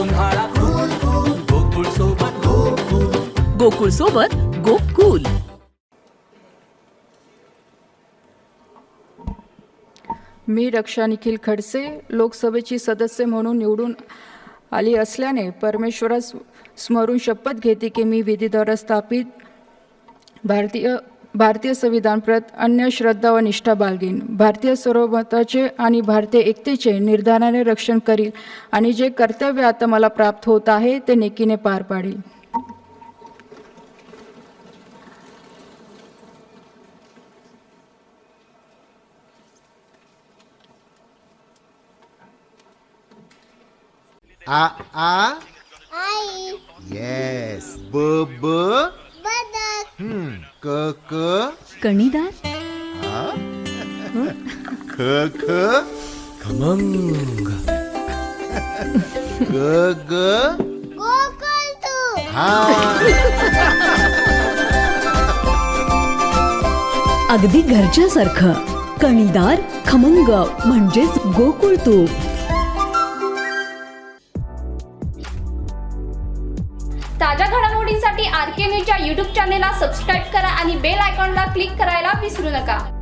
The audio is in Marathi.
उन्हाळा कूल कूल गोकुळ सोबत गोकुळ. गोकुळ सोबत गोकुल. मी रक्षा निखिल खडसे लोकसभेची सदस्य म्हणून निवडून आली असल्याने परमेश्वरास स्मरून शपथ घेते की मी विधीद्वारा स्थापित भारतीय भारतीय संविधानप्रत अन्य श्रद्धा व निष्ठा बाळगेन भारतीय सार्वभौमत्वाचे आणि भारतीय एकतेचे निर्धाराने रक्षण करील आणि जे कर्तव्य आता मला प्राप्त होत आहे ते नेकीने पार पाडेल. आ आ? आई. येस ब ब बदक हम्म क क कणीदार? ख ख खमंग. ग ग. हा. अगदी घरच्यासारखं. कणीदार खमंग म्हणजेच गोकुळ तूप ताज्या घडामोडींसाठी आर के न्यूजच्या यूट्यूब चॅनेलला सबस्क्राईब करा आणि बेल आयकॉनला क्लिक करायला विसरू नका.